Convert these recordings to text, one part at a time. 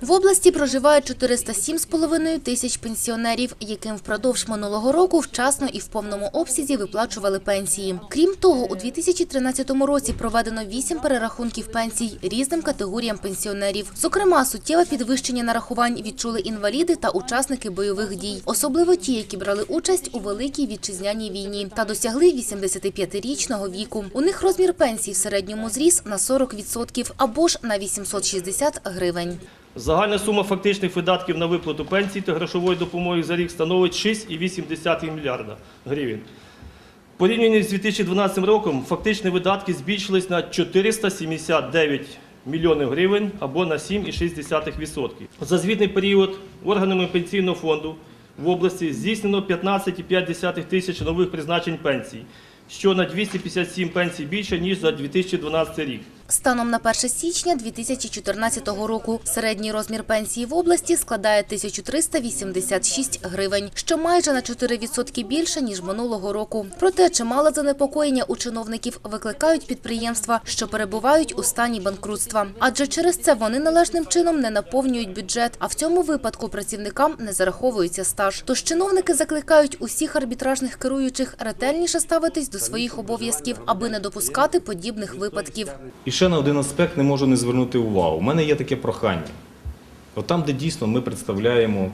В області проживає 407,5 тисяч пенсіонерів, яким впродовж минулого року вчасно і в повному обсязі виплачували пенсії. Крім того, у 2013 році проведено 8 перерахунків пенсій різним категоріям пенсіонерів. Зокрема, суттєве підвищення нарахувань відчули інваліди та учасники бойових дій, особливо ті, які брали участь у великій вітчизняній війні та досягли 85-річного віку. У них розмір пенсій в середньому зріс на 40% або ж на 860 гривень. Загальна сума фактичних видатків на виплату пенсій та грошової допомоги за рік становить 6,8 мільярда гривень. Порівняно з 2012 роком фактичні видатки збільшились на 479 мільйонів гривень або на 7,6%. За звітний період органами пенсійного фонду в області здійснено 15,5 тисяч нових призначень пенсій, що на 257 пенсій більше, ніж за 2012 рік. Станом на 1 січня 2014 року середній розмір пенсії в області складає 1386 гривень, що майже на 4% більше, ніж минулого року. Проте чимало занепокоєння у чиновників викликають підприємства, що перебувають у стані банкрутства. Адже через це вони належним чином не наповнюють бюджет, а в цьому випадку працівникам не зараховується стаж. Тож чиновники закликають усіх арбітражних керуючих ретельніше ставитись до своїх обов'язків, аби не допускати подібних випадків. Ще на один аспект не можу не звернути увагу. У мене є таке прохання. От там, де дійсно ми представляємо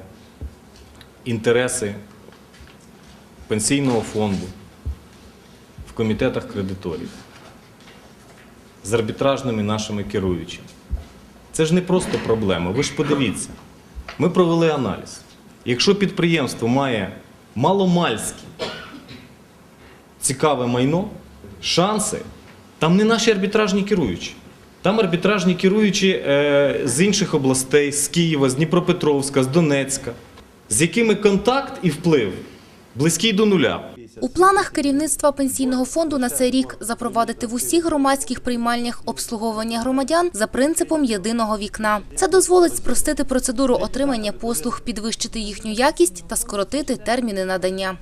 інтереси пенсійного фонду в комітетах кредиторів з арбітражними нашими керуючими. Це ж не просто проблема. Ви ж подивіться, ми провели аналіз. Якщо підприємство має маломальське цікаве майно, шанси, там не наші арбітражні керуючі. Там арбітражні керуючі е, з інших областей, з Києва, з Дніпропетровська, з Донецька, з якими контакт і вплив близький до нуля. У планах керівництва пенсійного фонду на цей рік запровадити в усіх громадських приймальнях обслуговування громадян за принципом єдиного вікна. Це дозволить спростити процедуру отримання послуг, підвищити їхню якість та скоротити терміни надання.